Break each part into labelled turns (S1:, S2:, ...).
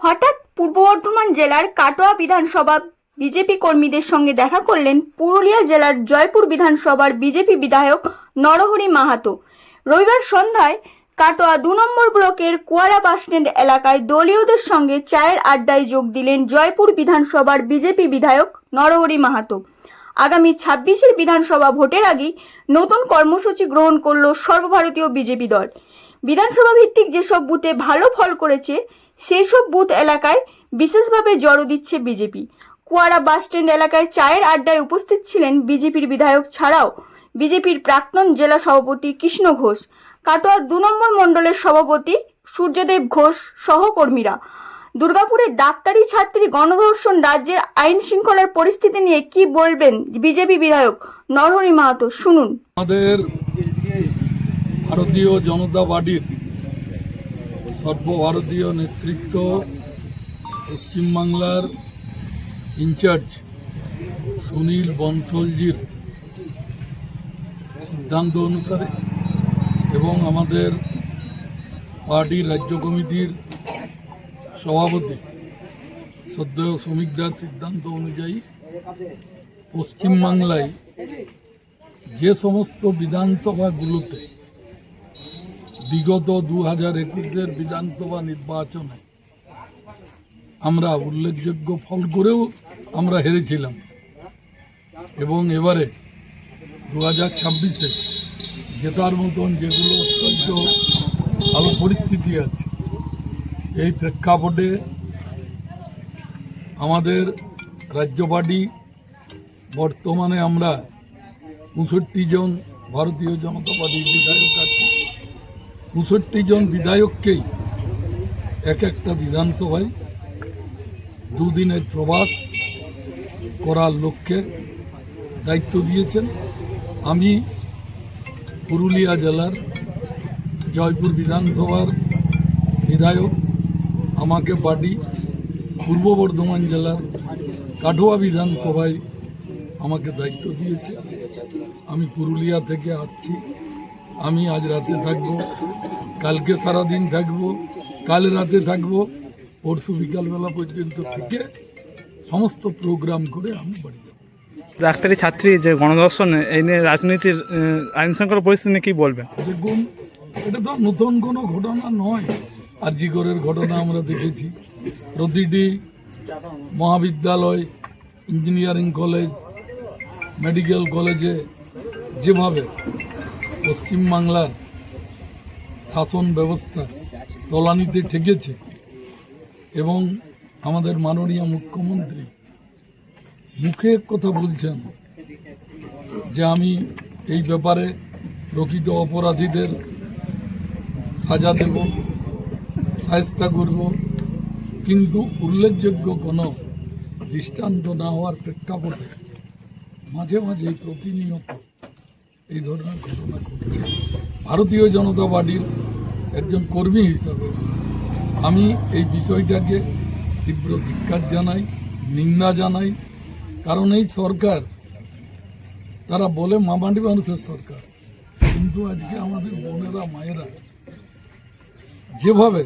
S1: হঠাৎ পূর্ব বর্ধমান জেলার কাটোয়া বিধানসভা বিজেপি কর্মীদের সঙ্গে দেখা করলেন পুরুলিয়া জেলার জয়পুর বিধানসভার বিজেপি বিধায়ক নরহরি মাহাতো। রবিবার সন্ধ্যায় কাটোয়া দু নম্বর ব্লকের কুয়ারা বাসস্ট্যান্ড এলাকায় দলীয়দের সঙ্গে চায়ের আড্ডায় যোগ দিলেন জয়পুর বিধানসভার বিজেপি বিধায়ক নরহরি মাহাতো। আগামী ছাব্বিশের বিধানসভা ভোটের আগেই নতুন কর্মসূচি গ্রহণ করল সর্বভারতীয় বিজেপি দল। বিধানসভা ভিত্তিক যেসব বুথে ভালো ফল করেছে সেসব বুথ এলাকায় বিশেষভাবে জড়ো দিচ্ছে বিজেপি। কুয়ারা বাসস্ট্যান্ড এলাকায় চায়ের আড্ডায় উপস্থিত ছিলেন বিজেপির বিধায়ক ছাড়াও বিজেপির প্রাক্তন জেলা সভাপতি কৃষ্ণ ঘোষ কাটোয়া দু নম্বর মণ্ডলের সভাপতি সূর্যদেব ঘোষ সহকর্মীরা। দুর্গাপুরের ডাক্তারি ছাত্রী গণধর্ষণ রাজ্যের আইন শৃঙ্খলার পরিস্থিতি নিয়ে কি বলবেন বিজেপি বিধায়ক নরহরি মাহাতো? শুনুন।
S2: আমাদের ভারতীয় জনতা পার্টির সর্বভারতীয় নেতৃত্ব পশ্চিমবাংলার ইনচার্জ সুনীল বনসলজির সিদ্ধান্ত অনুসারে এবং আমাদের পার্টির রাজ্য কমিটির সভাপতি শ্রদ্ধেয় শ্রমিকদার সিদ্ধান্ত অনুযায়ী পশ্চিমবাংলায় যে সমস্ত বিধানসভাগুলোতে বিগত দু হাজার একুশের বিধানসভা নির্বাচনে আমরা উল্লেখযোগ্য ফল করেও আমরা হেরেছিলাম। এবং এবারে দু হাজার ছাব্বিশে জেতার মতন যেগুলো অত্যন্ত ভালো পরিস্থিতি আছে, এই প্রেক্ষাপটে আমাদের রাজ্য পার্টি বর্তমানে আমরা পঁয়ষট্টি জন ভারতীয় জনতা পার্টির বিধায়ক আছে। পঁয়ষট্টি জন বিধায়ককেই এক একটা বিধানসভায় দুদিনের প্রবাস করার লক্ষ্যে দায়িত্ব দিয়েছেন। আমি পুরুলিয়া জেলার জয়পুর বিধানসভার বিধায়ক, আমাকে পার্টি পূর্ব বর্ধমান জেলার কাঠোয়া বিধানসভায় আমাকে দায়িত্ব দিয়েছে। আমি পুরুলিয়া থেকে আসছি। আমি আজ রাতে থাকব। কালকে সারাদিন থাকব কাল রাতে থাকব পরশু বিকালবেলা পর্যন্ত থেকে সমস্ত প্রোগ্রাম করে আমি বাড়ি যাব।
S3: ডাক্তারি ছাত্রী যে গণধর্ষণ এই নিয়ে রাজনীতির আইন শৃঙ্খলা পরিস্থিতি নিয়ে কি বলবেন?
S2: দেখুন এটা তো নতুন কোনো ঘটনা নয়। আরজিগরের ঘটনা আমরা দেখেছি। প্রতিটি মহাবিদ্যালয় ইঞ্জিনিয়ারিং কলেজ মেডিকেল কলেজে যেভাবে পশ্চিমবাংলার শাসন ব্যবস্থা তলানিতে ঠেকেছে এবং আমাদের মাননীয় মুখ্যমন্ত্রী মুখে কথা বলছেন যে আমি এই ব্যাপারে প্রকৃত অপরাধীদের সাজা দেব, সায়স্তা করব। কিন্তু উল্লেখযোগ্য কোনো দৃষ্টান্ত না হওয়ার প্রেক্ষাপটে মাঝে মাঝে প্রতিনিয়ত এই ধরনের ঘটনা ঘটছে। ভারতীয় জনতা পার্টির একজন কর্মী হিসাবে আমি এই বিষয়টাকে তীব্র ধিক্কার জানাই, নিন্দা জানাই। কারণ এই সরকার, তারা বলে মামাটি মানুষের সরকার। কিন্তু আজকে আমাদের বোনেরা, মায়েরা যেভাবে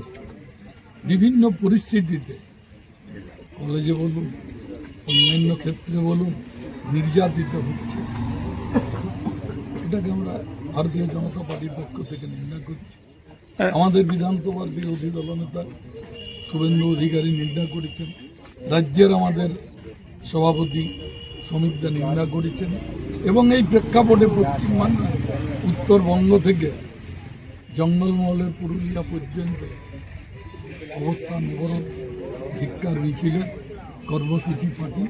S2: বিভিন্ন পরিস্থিতিতে কলেজে বলুন, অন্যান্য ক্ষেত্রে বলুন, নির্যাতিত হচ্ছে, এটাকে আমরা ভারতীয় জনতা পার্টির পক্ষ থেকে নিন্দা করছি। আমাদের বিধানসভার বিরোধী দলনেতা শুভেন্দু অধিকারী নিন্দা করেছেন। রাজ্যের আমাদের সভাপতি শ্রমিকরা নিন্দা করেছেন এবং এই প্রেক্ষাপটে পশ্চিমবাংলা উত্তরবঙ্গ থেকে জঙ্গলমহলের পুরুলিয়া পর্যন্ত অবস্থান অবরোধ ধিক্কার মিছিলের কর্মসূচি পার্টি